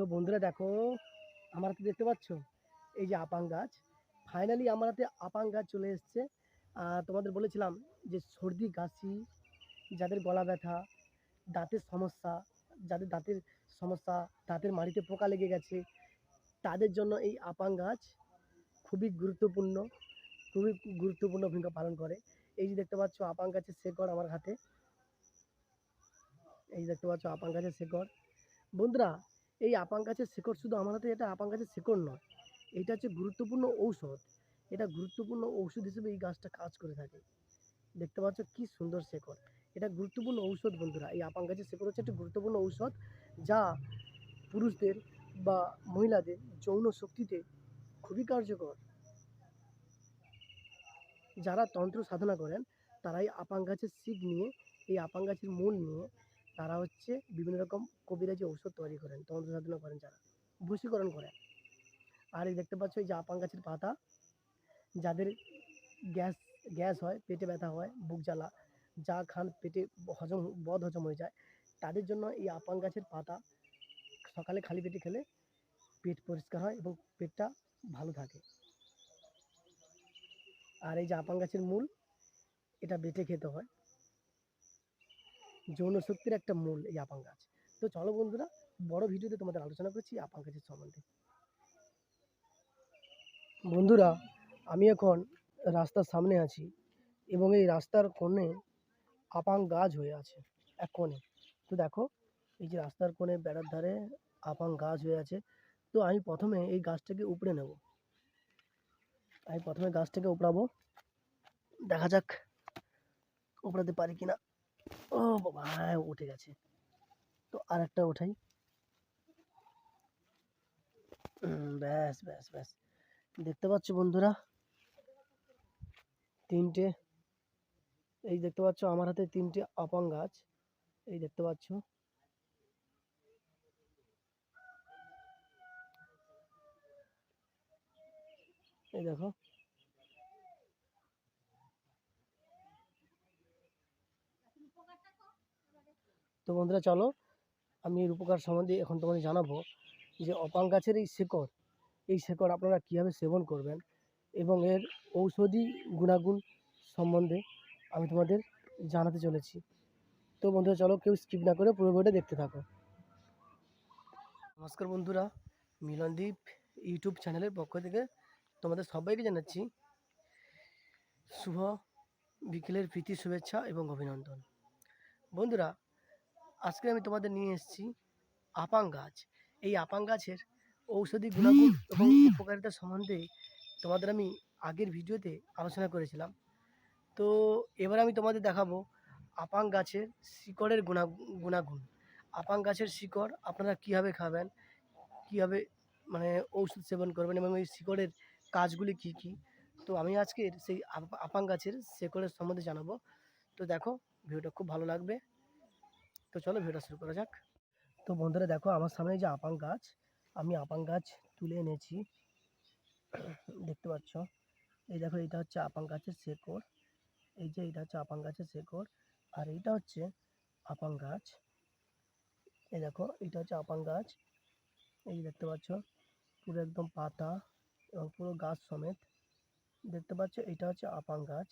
তো বন্ধুরা দেখো, আমার হাতে দেখতে পাচ্ছ? এই যে আপাং গাছ। ফাইনালি আমার হাতে আপাং গাছ চলে এসছে। তোমাদের বলেছিলাম যে সর্দি, কাশি, যাদের গলা ব্যথা, দাঁতের সমস্যা, যাদের দাঁতের সমস্যা, দাঁতের মাড়িতে পোকা লেগে গেছে, তাদের জন্য এই আপাং গাছ খুবই গুরুত্বপূর্ণ খুবই গুরুত্বপূর্ণ ভূমিকা পালন করে। এই যে দেখতে পাচ্ছ আপাং গাছের শেকড় আমার হাতে। এই দেখতে পাচ্ছ আপাং গাছের শেকড়। বন্ধুরা এই আপাং গাছের শেকড় শুধু আমার হাতে, এটা আপাং গাছের শেকড় নয়। এটা হচ্ছে গুরুত্বপূর্ণ ঔষধ। এটা গুরুত্বপূর্ণ ঔষধ হিসেবে এই গাছটা কাজ করে থাকে। দেখতে পাচ্ছ কি সুন্দর শেকড়। এটা গুরুত্বপূর্ণ ঔষধ বন্ধুরা। এই আপাং গাছের শেকড় হচ্ছে একটা গুরুত্বপূর্ণ ঔষধ যা পুরুষদের বা মহিলাদের যৌন শক্তিতে খুবই কার্যকর। যারা তন্ত্র সাধনা করেন, তারাই আপাং গাছের শিক নিয়ে, এই আপাং গাছের মূল নিয়ে তারা হচ্ছে বিভিন্ন রকম কবিরাজি ঔষধ তৈরি করেন তন্ত্র সাধনা করেন যারা, বশীকরণ করেন। আর এই দেখতে পাচ্ছ এই যে আপাং গাছের পাতা, যাদের গ্যাস গ্যাস হয়, পেটে ব্যথা হয়, বুক জ্বালা, যা খান পেটে হজম, বদ হজম হয়ে যায়, তাদের জন্য এই আপাং গাছের পাতা সকালে খালি পেটে খেলে পেট পরিষ্কার হয় এবং পেটটা ভালো থাকে। আর এই যে আপাং গাছের মূল, এটা বেটে খেতে হয়। যৌন শক্তির একটা মূল এই আপাং গাছ তো চলো বন্ধুরা, বড় ভিডিওতে তোমাদের আলোচনা করছি আপাং গাছের সম্বন্ধে। বন্ধুরা, আমি এখন রাস্তার সামনে আছি এবং এই রাস্তার কোণে আপাং গাছ হয়ে আছে, এক কোণে। তো দেখো, এই যে রাস্তার কোণে বেড়ার ধারে আপাং গাছ হয়ে আছে। তো আমি প্রথমে এই গাছটাকে উপড়ে নেব। আমি প্রথমে গাছটাকে উপড়াবো। দেখা যাক, উপড়াতে পারি কিনা। ও বাবা হ্যাঁ, উঠে গেছে। তো আর একটা ওঠাই ব্যাস ব্যাস ব্যাস। দেখতে পাচ্ছ বন্ধুরা? তিনটে এই দেখতে পাচ্ছ আমার হাতে তিনটে আপাং গাছ। এই দেখতে পাচ্ছ। এই দেখো। তো বন্ধুরা চলো, আমি এর উপকার সম্বন্ধে এখন তোমাদের জানাব যে অপাং গাছের এই শেকড় এই শেকড় আপনারা কীভাবে সেবন করবেন এবং এর ঔষধি গুণাগুণ সম্বন্ধে আমি তোমাদের জানাতে চলেছি। তো বন্ধুরা চলো, কেউ স্কিপ না করে পুরো ভিডিওটা দেখতে থাকো। নমস্কার বন্ধুরা মিলনদীপ ইউটিউব চ্যানেলের পক্ষ থেকে তোমাদের সবাইকে জানাচ্ছি শুভ বিকেলের প্রীতি, শুভেচ্ছা এবং অভিনন্দন। বন্ধুরা আজকে আমি তোমাদের নিয়ে এসেছি আপাং গাছ। এই আপাং গাছের ঔষধি গুণাগুণ এবং উপকারিতা সম্বন্ধে তোমাদের আমি আগের ভিডিওতে আলোচনা করেছিলাম। তো এবার আমি তোমাদের দেখাবো আপাং গাছের শিকড়ের গুণা গুণাগুণ। আপাং গাছের শিকড় আপনারা কীভাবে খাবেন? কীভাবে মানে ঔষধ সেবন করবেন এবং এই শিকড়ের কাজগুলি কী কী? তো আমি আজকের সেই আপ- আপাং গাছের শিকড়ের সম্বন্ধে জানাব। তো দেখো ভিডিওটা খুব ভালো লাগবে। তো চলো ভিডিওটা শুরু করা যাক। তো বন্ধুরা দেখো, আমার সামনে যে আপাং গাছ, আমি আপাং গাছ তুলে এনেছি। দেখতে পাচ্ছ? এই দেখো, এটা হচ্ছে আপাং গাছের শেকড়। এই যে এটা হচ্ছে আপাং গাছের শেকড়। আর এইটা হচ্ছে আপাং গাছ। এই দেখো, এটা হচ্ছে আপাং গাছ। এই যে দেখতে পাচ্ছ, পুরো একদম পাতা এবং পুরো গাছ সমেত। দেখতে পাচ্ছ, এটা হচ্ছে আপাং গাছ।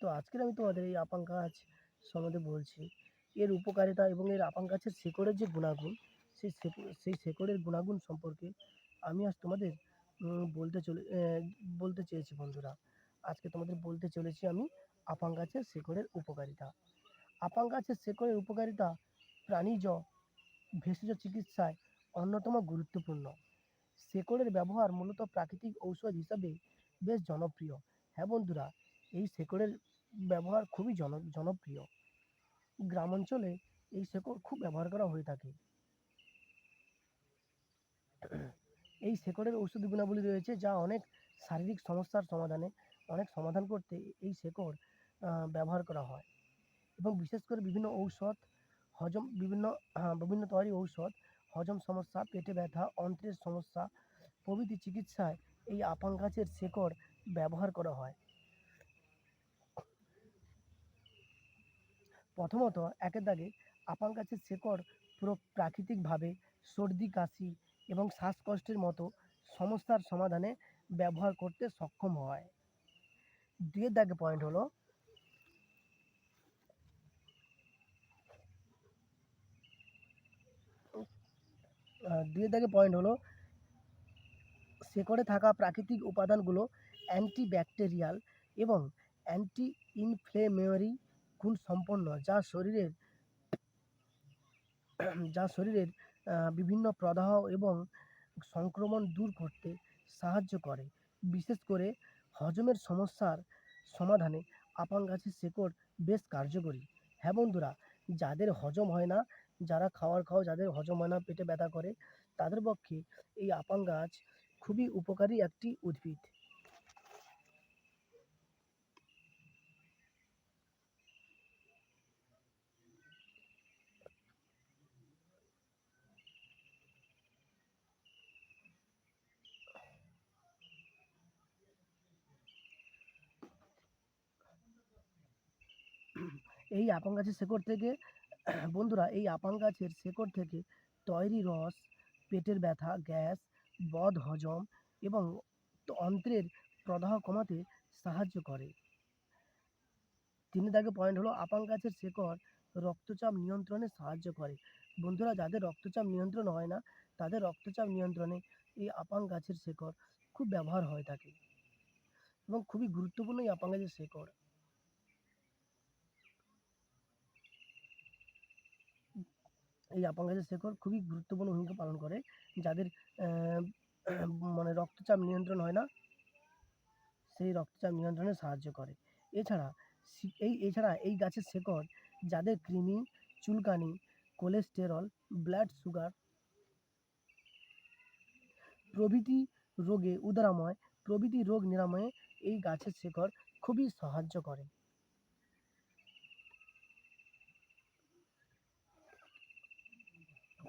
তো আজকের আমি তোমাদের এই আপাং গাছ সম্বন্ধে বলছি। এর উপকারিতা এবং এর আপাং গাছের শেকড়ের যে গুণাগুণ, সেই সেই শেকড়ের গুণাগুণ সম্পর্কে আমি আজ তোমাদের বলতে চলে বলতে চেয়েছি বন্ধুরা। আজকে তোমাদের বলতে চলেছি আমি আপাং গাছের শেকড়ের উপকারিতা। আপাং গাছের শেকড়ের উপকারিতা প্রাণীজ ভেষজ চিকিৎসায় অন্যতম গুরুত্বপূর্ণ। শেকড়ের ব্যবহার মূলত প্রাকৃতিক ঔষধ হিসাবে বেশ জনপ্রিয়। হ্যাঁ বন্ধুরা, এই শেকড়ের ব্যবহার খুবই জন, জনপ্রিয়। গ্রাম অঞ্চলে এই শেকড় খুব ব্যবহার করা হয়ে থাকে। এই শেকড়ের ঔষধি গুণাবলী রয়েছে যা অনেক শারীরিক সমস্যার সমাধানে, অনেক সমাধান করতে এই শেকড় ব্যবহার করা হয়। এবং বিশেষ করে বিভিন্ন ঔষধ, হজম, বিভিন্ন বিভিন্ন তৈরি ঔষধ, হজম সমস্যা, পেটে ব্যথা, অন্ত্রের সমস্যা, প্রভৃতি চিকিৎসায় এই আপাং গাছের শেকড় ব্যবহার করা হয়। প্রথমত একের দাগে আপাং গাছের শেকড় পুরো প্রাকৃতিকভাবে সর্দি, কাশি এবং শ্বাসকষ্টের মতো সমস্যার সমাধানে ব্যবহার করতে সক্ষম হয়। দুয়ের দাগে পয়েন্ট হলো দুয়ের দাগে পয়েন্ট হলো শেকড়ে থাকা প্রাকৃতিক উপাদানগুলো অ্যান্টিব্যাকটেরিয়াল এবং অ্যান্টি ইনফ্লেমেটরি গুণ সম্পন্ন, যা শরীরের যা শরীরের বিভিন্ন প্রদাহ এবং সংক্রমণ দূর করতে সাহায্য করে। বিশেষ করে হজমের সমস্যার সমাধানে আপাং গাছের শেকড় বেশ কার্যকরী। হ্যাঁ বন্ধুরা, যাদের হজম হয় না, যারা খাওয়ার খাও, যাদের হজম হয় না, পেটে ব্যথা করে, তাদের পক্ষে এই আপাং গাছ খুবই উপকারী একটি উদ্ভিদ। এই আপাং গাছের শেকড় থেকে, বন্ধুরা, এই আপাং গাছের শেকড় থেকে তৈরি রস, পেটের ব্যথা, গ্যাস, বদ হজম এবং অন্ত্রের প্রদাহ কমাতে সাহায্য করে। তিনি দাগে পয়েন্ট হলো আপাং গাছের শেকড় রক্তচাপ নিয়ন্ত্রণে সাহায্য করে। বন্ধুরা, যাদের রক্তচাপ নিয়ন্ত্রণ হয় না, তাদের রক্তচাপ নিয়ন্ত্রণে এই আপাং গাছের শেকড় খুব ব্যবহার হয়ে থাকে এবং খুবই গুরুত্বপূর্ণ এই আপাং গাছের শেকড়। এই আপাং গাছের শেকড় খুবই গুরুত্বপূর্ণ ভূমিকা পালন করে, যাদের মানে রক্তচাপ নিয়ন্ত্রণ হয় না, সেই রক্তচাপ নিয়ন্ত্রণে সাহায্য করে। এছাড়া এই এছাড়া এই গাছের শেকড়, যাদের কৃমি, চুলকানি, কোলেস্টেরল, ব্লাড সুগার, প্রভৃতি রোগে উদারাময়, প্রভৃতি রোগ নিরাময়ে এই গাছের শেকড় খুবই সাহায্য করে।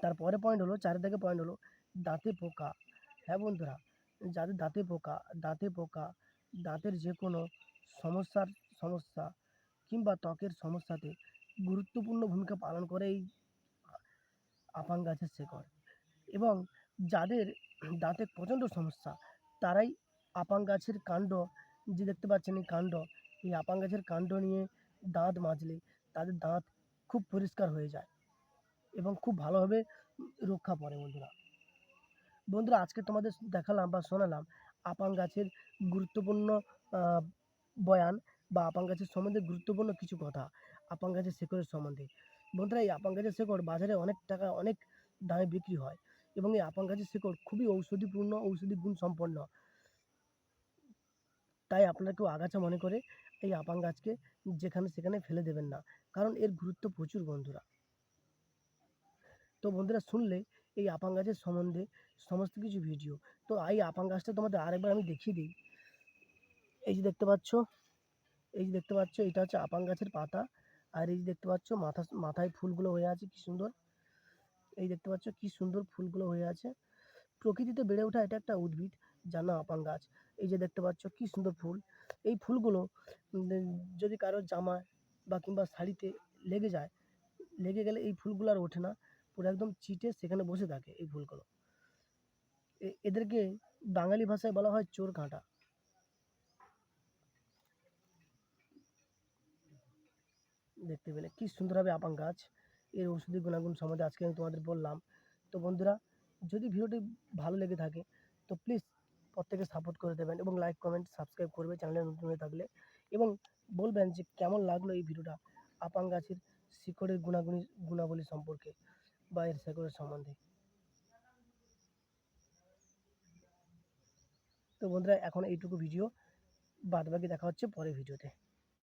তারপরে পয়েন্ট হলো চারি থেকে পয়েন্ট হলো, দাঁতে পোকা। হ্যাঁ বন্ধুরা, যাদের দাঁতে পোকা দাঁতে পোকা, দাঁতের যে কোনো সমস্যার সমস্যা কিংবা ত্বকের সমস্যাতে গুরুত্বপূর্ণ ভূমিকা পালন করে এই আপাং গাছের শেকড়। এবং যাদের দাঁতে প্রচণ্ড সমস্যা, তারাই আপাং গাছের কাণ্ড, যে দেখতে পাচ্ছেন এই কাণ্ড, এই আপাং গাছের কাণ্ড নিয়ে দাঁত মাজলে তাদের দাঁত খুব পরিষ্কার হয়ে যায়। এবং খুব ভালোভাবে রক্ষা পড়ে বন্ধুরা। বন্ধুরা, আজকে তোমাদের দেখালাম বা শোনালাম আপাং গাছের গুরুত্বপূর্ণ বয়ান বা আপাং গাছের সম্বন্ধে গুরুত্বপূর্ণ কিছু কথা আপাং গাছের শেকড়ের সম্বন্ধে। বন্ধুরা, এই আপাং গাছের শেকড় বাজারে অনেক টাকা, অনেক দামে বিক্রি হয় এবং এই আপাং গাছের শেকড় খুবই ঔষধিপূর্ণ, ঔষধি গুণ সম্পন্ন। তাই আপনারা কেউ আগাছা মনে করে এই আপাং গাছকে যেখানে সেখানে ফেলে দেবেন না, কারণ এর গুরুত্ব প্রচুর বন্ধুরা। তো বন্ধুরা শুনলে এই আপাং গাছের সম্বন্ধে সমস্ত কিছু ভিডিও তো এই আপাং গাছটা তোমাদের আরেকবার আমি দেখিয়ে দিই। এই যে দেখতে পাচ্ছ, এই যে দেখতে পাচ্ছ, এটা হচ্ছে আপাং গাছের পাতা। আর এই যে দেখতে পাচ্ছ, মাথা, মাথায় ফুলগুলো হয়ে আছে, কি সুন্দর। এই দেখতে পাচ্ছ, কি সুন্দর ফুলগুলো হয়ে আছে। প্রকৃতিতে বেড়ে ওঠা এটা একটা উদ্ভিদ, যার নাম আপাং গাছ। এই যে দেখতে পাচ্ছ, কি সুন্দর ফুল। এই ফুলগুলো যদি কারোর জামা বা কিংবা শাড়িতে লেগে যায়, লেগে গেলে এই ফুলগুলো আর ওঠে না। পুরো একদম চিটে সেখানে বসে থাকে এই ফুলগুলো এ- এদেরকে বাঙালি ভাষায় বলা হয় চোর কাঁটা। দেখতে পেলে কি সুন্দর হবে আপাং গাছ। এর ঔষধি গুণাগুণ সম্বন্ধে আজকে আমি তোমাদের বললাম। তো বন্ধুরা, যদি ভিডিওটি ভালো লেগে থাকে, তো প্লিজ প্রত্যেকে সাপোর্ট করে দেবেন এবং লাইক কমেন্ট সাবস্ক্রাইব করবে চ্যানেলে নতুন হয়ে থাকলে। এবং বলবেন যে কেমন লাগল এই ভিডিওটা আপাং গাছের শিকড়ের গুণাগুণী, গুণাবলী সম্পর্কে। বা এর শেকড়ের সম্বন্ধে তো বন্ধুরা এখন এইটুকু ভিডিও বাদবাকি দেখা হচ্ছে পরের ভিডিওতে